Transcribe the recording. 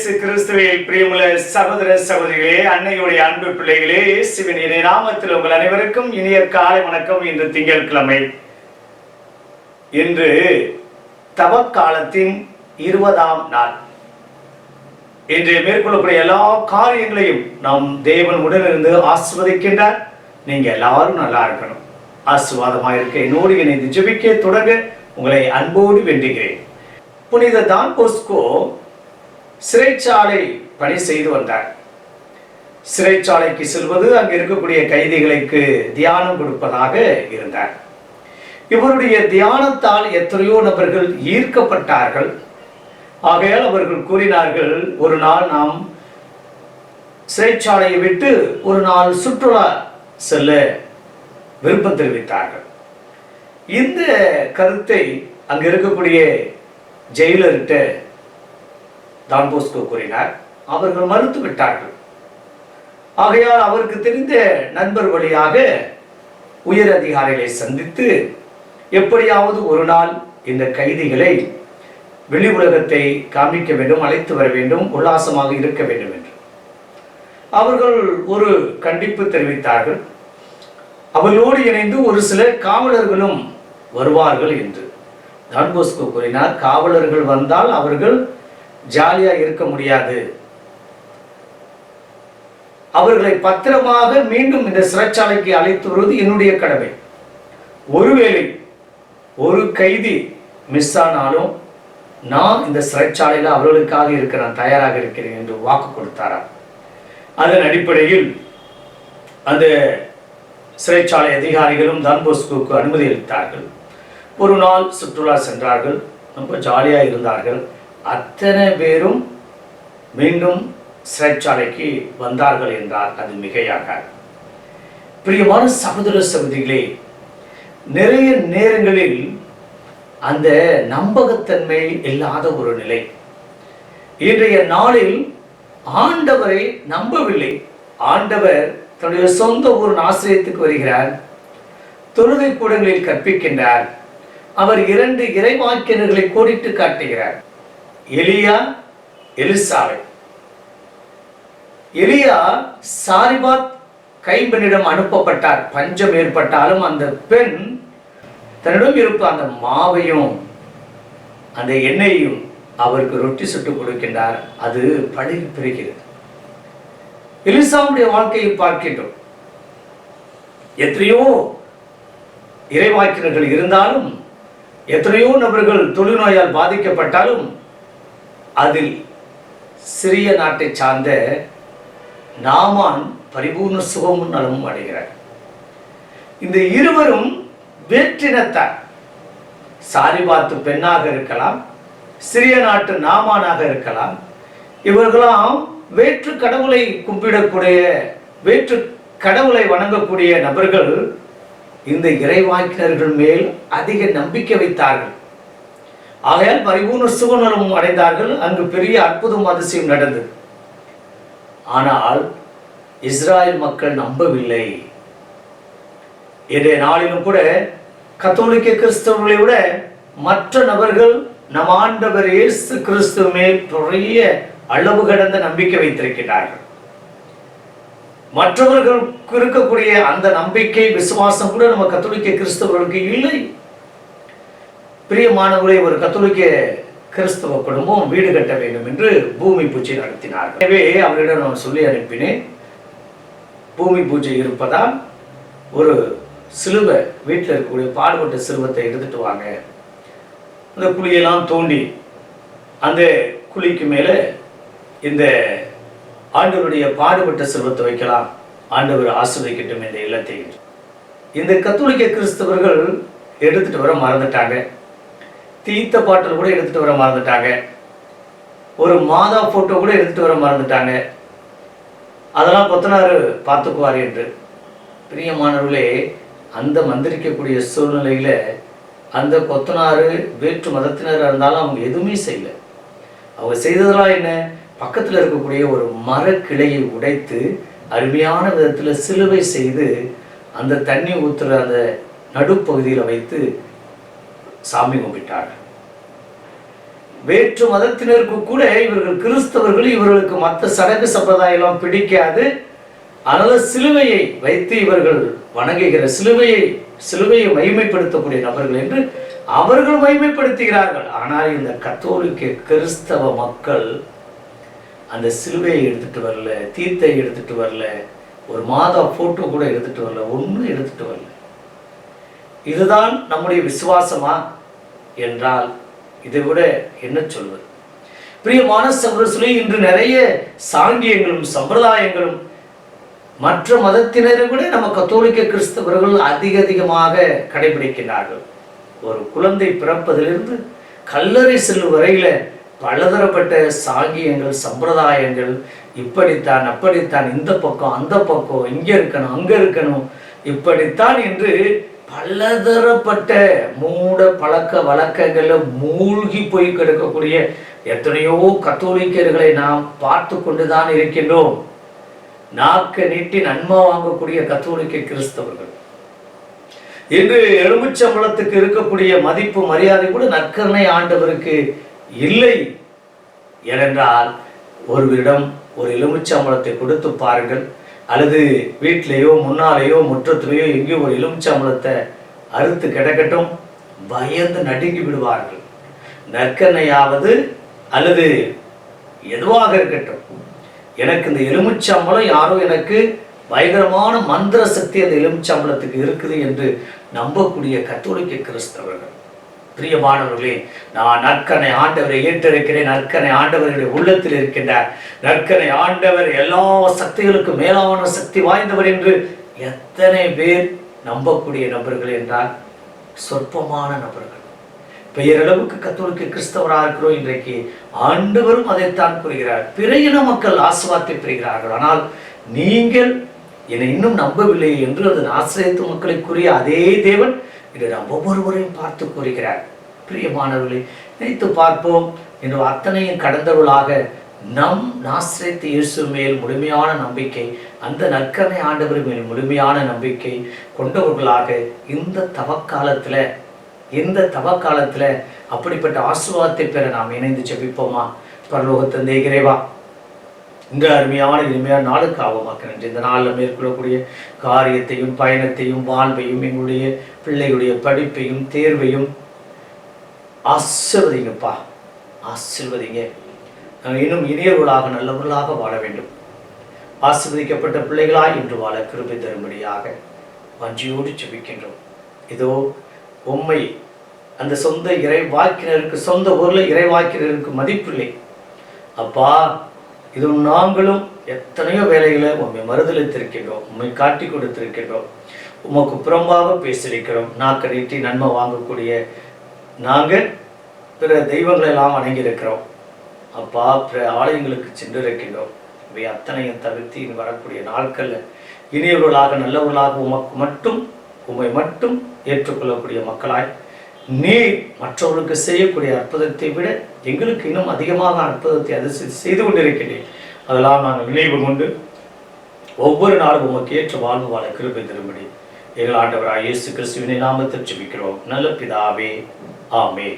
இயேசு கிறிஸ்துவை பிரியமுள்ள சகோதர சகோதரிகளே அன்னையுடைய அன்பு பிள்ளைகளே இயேசுவின் இணைய நாமத்தில் உங்கள் அனைவருக்கும் இனிய காலை வணக்கம் இன்று திங்கட்கிழமை. இன்று தவக்காலத்தின் இருபதாம் நாள். இன்று மேற்கொள்ளக்கூடிய எல்லா காரியங்களையும் நாம் தேவன் உடனிருந்து ஆசிர்வதிக்கின்றார். நீங்க எல்லாரும் நல்லா இருக்கணும். ஆசீர்வாதமாக இருக்க என்னோடு இணைந்து ஜெபிக்க தொடங்க உங்களை அன்போடு வென்றுகிறேன் புனித தான் போஸ்கோ சிறைச்சாலை பணி செய்து வந்தார். சிறைச்சாலைக்கு செல்வது அங்கு இருக்கக்கூடிய கைதிகளுக்கு தியானம் கொடுப்பதாக இருந்தார். இவருடைய தியானத்தால் எத்தனையோ நபர்கள் ஈர்க்கப்பட்டார்கள். ஆகையால் அவர்கள் கூறினார்கள் ஒரு நாள் நாம் சிறைச்சாலையை விட்டு ஒரு நாள் சுற்றுலா செல்ல விருப்பம் தெரிவித்தார்கள். இந்த கருத்தை அங்கு இருக்கக்கூடிய ஜெயிலர்கிட்ட தான்போஸ்கோ கூறினார். அவர்கள் மறுத்து விட்டார்கள் ஆகையால் அவருக்கு தெரிந்த நண்பர் வழியாக உயர் அதிகாரிகளை சந்தித்து எப்படியாவது ஒரு நாள் இந்த கைதிகளை வெளி உலகத்தை காண்பிக்க வேண்டும் அழைத்து வர வேண்டும் உல்லாசமாக இருக்க வேண்டும் என்று. அவர்கள் ஒரு கண்டிப்பு தெரிவித்தார்கள். அவர்களோடு இணைந்து ஒரு சில காவலர்களும் வருவார்கள் என்று. டான்போஸ்கோ கூறினார் காவலர்கள் வந்தால் அவர்கள் ஜாலியா இருக்க முடியாது. அவர்களை பத்திரமாக மீண்டும் இந்த சிறைச்சாலைக்கு அழைத்து வருவது என்னுடைய கடமை. ஒருவேளை ஒரு கைதி மிஸ் ஆனாலும் நான் இந்த சிறைச்சாலையில் அவர்களுக்காக இருக்கிறேன் தயாராக இருக்கிறேன் என்று வாக்கு கொடுத்தாராம் அதன் அடிப்படையில் அந்த சிறைச்சாலை அதிகாரிகளும் தன்போஸ்கோக்கு அனுமதி அளித்தார்கள். ஒரு நாள் சுற்றுலா சென்றார்கள். ரொம்ப ஜாலியாக இருந்தார்கள். அத்தனை பேரும் மீண்டும் சிறைச்சாலைக்கு வந்தார்கள் என்றால் அது மிகையாக பிரியமான சகோதர சகோதரிகளே நிறைய நேரங்களில் அந்த நம்பகத்தன்மை இல்லாத ஒரு நிலை. இன்றைய நாளில் ஆண்டவரை நம்பவில்லை. ஆண்டவர் தன்னுடைய சொந்த ஊர் ஆசிரியத்துக்கு வருகிறார். தொழுகை கூடங்களில் கற்பிக்கின்றார். அவர் இரண்டு இறைவாக்கியர்களை கோடிட்டு காட்டுகிறார். எலியா எலிசாவை. எலியா சாரிபாத் கைம்பெண்ணிடம் அனுப்பப்பட்டார். பஞ்சம் ஏற்பட்டாலும் அந்த பெண் தன்னிடம் இருப்ப அந்த மாவையும் அந்த எண்ணெயையும் அவருக்கு ரொட்டி சுட்டு கொடுக்கின்றார். அது பழகி பிரிக்கிறது எலிசாவுடைய வாழ்க்கையை பார்க்கின்றோம். எத்தனையோ இறைவாக்கினர்கள் இருந்தாலும் எத்தனையோ நபர்கள் தொழுநோயால் பாதிக்கப்பட்டாலும் அதில் சிறிய நாட்டை சார்ந்த நாமான் பரிபூர்ண சுகமும் நலமும் அடைகிறார். இந்த இருவரும் வேற்றினத்தார். சாரிபாத்து பெண்ணாக இருக்கலாம் சிறிய நாட்டு நாமானாக இருக்கலாம் இவர்களாம் வேற்று கடவுளை கும்பிடக்கூடிய வேற்று கடவுளை வணங்கக்கூடிய நபர்கள் இந்த இறைவாக்கினர்கள் மேல் அதிக நம்பிக்கை வைத்தார்கள். ஆகையால் பரிபூர்ண சுகநலமும் அடைந்தார்கள். அங்கு பெரிய அற்புதம் அதிசயம் நடந்தது. ஆனால் இஸ்ராயல் மக்கள் நம்பவில்லை. இன்றைய நாளிலும் கூட கத்தோலிக்க கிறிஸ்தவர்களை விட மற்ற நபர்கள் நம் ஆண்டவர் இயேசு கிறிஸ்துவ மேல் பெரிய அளவு கடந்த நம்பிக்கை வைத்திருக்கிறார்கள். மற்றவர்களுக்கு இருக்கக்கூடிய அந்த நம்பிக்கை விசுவாசம் கூட நம்ம கத்தோலிக்க கிறிஸ்தவர்களுக்கு இல்லை. பிரியமானவர்களை ஒரு கத்தோலிக்க கிறிஸ்தவ குடும்பம் வீடு கட்ட வேண்டும் என்று பூமி பூஜை நடத்தினார்கள். எனவே அவரிடம் நான் சொல்லி அனுப்பினேன். பூமி பூஜை இருப்பதால் ஒரு சிலுவை வீட்டில் இருக்கக்கூடிய பாடுபட்ட சிலுவத்தை எடுத்துட்டு வாங்க. அந்த குழியெல்லாம் தோண்டி அந்த குழிக்கு மேலே இந்த ஆண்டவருடைய பாடுபட்ட சிலுவத்தை வைக்கலாம். ஆண்டவர் ஆசிர்வதிக்கட்டும் இந்த இல்லத்தை இந்த கத்தோலிக்க கிறிஸ்தவர்கள் எடுத்துட்டு வர மறந்துட்டாங்க. தீர்த்த பாட்டில் கூட எடுத்துகிட்டு வர மறந்துட்டாங்க. ஒரு மாதா ஃபோட்டோ கூட எடுத்துகிட்டு வர மறந்துட்டாங்க. அதெல்லாம் கொத்தனார் பார்த்துக்குவார் என்று. பிரியமானவர்களே அந்த மந்திரிக்கக்கூடிய சூழ்நிலையில் அந்த கொத்தனார் வேற்று மதத்தினராக இருந்தாலும் அவங்க எதுவுமே செய்யல. அவங்க செய்ததெல்லாம் என்ன? பக்கத்தில் இருக்கக்கூடிய ஒரு மரக்கிளையை உடைத்து அருமையான விதத்தில் சிலுவை செய்து அந்த தண்ணி ஊற்றுற அந்த நடுப்பகுதியில் வைத்து சாமி கும்பிட்டாங்க. வேற்று மதத்தினருக்கு கூட இவர்கள் கிறிஸ்தவர்கள் இவர்களுக்கு மற்ற சடங்கு சம்பிரதாயம் எல்லாம் பிடிக்காது. அதனால சிலுவையை வைத்து இவர்கள் வணங்குகிற சிலுவையை சிலுவையை மகிமைப்படுத்தக்கூடிய நபர்கள் என்று அவர்கள் மகிமைப்படுத்துகிறார்கள். ஆனால் இந்த கத்தோலிக்க கிறிஸ்தவ மக்கள் அந்த சிலுவையை எடுத்துட்டு வரல தீர்த்தை எடுத்துட்டு வரல ஒரு மாதா போட்டோ கூட எடுத்துட்டு வரல ஒன்றும் எடுத்துட்டு வரல. இதுதான் நம்முடைய விசுவாசமா? என்றால் இதை விட என்ன சொல்வது? பிரியமான சகோதரர்களே இன்று நிறைய சாங்கியங்களும் சம்பிரதாயங்களும் மற்ற மதத்தினரும் கூட நம்ம கத்தோலிக்க கிறிஸ்தவர்கள் அதிக அதிகமாக கடைபிடிக்கிறார்கள். ஒரு குழந்தை பிறப்பதிலிருந்து கல்லறை செல்லும் வரையில பலதரப்பட்ட சாங்கியங்கள் சம்பிரதாயங்கள் இப்படித்தான் அப்படித்தான் இந்த பக்கம் அந்த பக்கம் இங்கே இருக்கணும் அங்கே இருக்கணும் இப்படித்தான் என்று பலதரப்பட்ட மூட பழக்க வழக்கங்கள்ல மூழ்கி போய் கிடக்கக்கூடிய எத்தனையோ கத்தோலிக்கர்களை நாம் பார்த்து கொண்டுதான் இருக்கின்றோம். நாக்க நீட்டி நன்மை வாங்கக்கூடிய கத்தோலிக்க கிறிஸ்தவர்கள். இன்று எலுமிச்சம்பளத்துக்கு இருக்கக்கூடிய மதிப்பு மரியாதை கூட நற்கரணை ஆண்டவருக்கு இல்லை ஏனென்றால் ஒருவரிடம் ஒரு எலுமிச்சம்பளத்தை கொடுத்து பாருங்கள். அல்லது வீட்டிலேயோ முன்னாலேயோ முற்றத்திலேயோ எங்கேயோ ஒரு எலுமிச்சம்பளத்தை அறுத்து கிடக்கட்டும் பயந்து நடுங்கி விடுவார்கள். நற்கண்ணையாவது அல்லது எதுவாக இருக்கட்டும். எனக்கு இந்த எலுமிச்சம்பளம் யாரோ எனக்கு பயங்கரமான மந்திர சக்தி அந்த எலுமிச்சம்பளத்துக்கு இருக்குது என்று நம்பக்கூடிய கத்தோலிக்க கிறிஸ்தவர்கள். பிரியமானவர்களே நான் நற்கனை ஆண்டவரை ஏற்றிருக்கிறேன் நற்கனை ஆண்டவர்களுடைய உள்ளத்தில் இருக்கின்றார். நற்கனை ஆண்டவர் எல்லா சக்திகளுக்கும் மேலான சக்தி வாய்ந்தவர் என்று எத்தனை பேர் நம்பக்கூடிய நபர்கள் என்றால் சொற்பமான நபர்கள். பெயரளவுக்கு கத்தோலிக்க கிறிஸ்தவராக இருக்கிறோம். இன்றைக்கு ஆண்டவரும் அதைத்தான் கூறுகிறார். பிற இன மக்கள் ஆசுவாத்தை பெறுகிறார்கள். ஆனால் நீங்கள் என்னை இன்னும் நம்பவில்லை என்று அதன் ஆசிரியத்து மக்களை கூறிய அதே தேவன் இன்று நாம் ஒவ்வொருவரையும் பார்த்து கூறுகிறார். பிரியமானவர்களை நினைத்து பார்ப்போம். என்று அத்தனையும் கடந்தவர்களாக நம் நாசிரியத்து இயேசு மேல் முழுமையான நம்பிக்கை அந்த நற்கனை ஆண்டவர் மேல் முழுமையான நம்பிக்கை கொண்டவர்களாக இந்த தவக்காலத்தில் இந்த தவக்காலத்தில் அப்படிப்பட்ட ஆசுவாதத்தை பெற நாம் இணைந்து ஜெபிப்போமா? பரலோகத்தந்தை இறைவா இந்த அருமையான இனிமையான நாளுக்கு ஆபமாக்க நன்றி. இந்த நாளில் மேற்கொள்ளக்கூடிய காரியத்தையும் பயணத்தையும் வாழ்வையும் எங்களுடைய பிள்ளைகளுடைய படிப்பையும் தேர்வையும் ஆசிர்வதிங்கப்பா. ஆசிர்வதிங்க. நாங்கள் இன்னும் இனியவர்களாக நல்லவர்களாக வாழ வேண்டும். ஆசிர்வதிக்கப்பட்ட பிள்ளைகளாய் இன்று வாழ கிருபை தரும்படியாக வஞ்சியோடு செபிக்கின்றோம் இதோ உம்மை அந்த சொந்த இறை வாக்கினருக்கு சொந்த ஊரில் இறைவாக்கினருக்கு மதிப்பில்லை. அப்பா இது நாங்களும் எத்தனையோ வேலைகளை உண்மை மறுதளித்திருக்கின்றோம் உண்மை காட்டி கொடுத்திருக்கின்றோம். உமக்கு புறம்பாக பேசியிருக்கிறோம். நாக்க நன்மை வாங்கக்கூடிய நாங்கள் பிற தெய்வங்களை எல்லாம் வணங்கியிருக்கிறோம். அப்பா பிற ஆலயங்களுக்கு சென்றிருக்கின்றோம். இவை அத்தனையும் தவிர்த்து இனி வரக்கூடிய நாட்களில் இனியவர்களாக நல்லவர்களாக உமக்கு மட்டும் உம்மை மட்டும் ஏற்றுக்கொள்ளக்கூடிய மக்களாய் நீ மற்றவர்களுக்கு செய்யக்கூடிய அற்புதத்தை விட எங்களுக்கு இன்னும் அதிகமாக அற்புதத்தை அது செய்து கொண்டிருக்கிறேன் அதெல்லாம் நாங்கள் நினைவு கொண்டு ஒவ்வொரு நாளும் உமக்கு ஏற்ற வாழ்வு வாழ கிருபை தரும்படி. எங்கள் ஆண்டவராக இயேசு கிறிஸ்துவினை நாமத்தில் ஜெபிக்கிறோம். நல்ல பிதாவே. ஆமே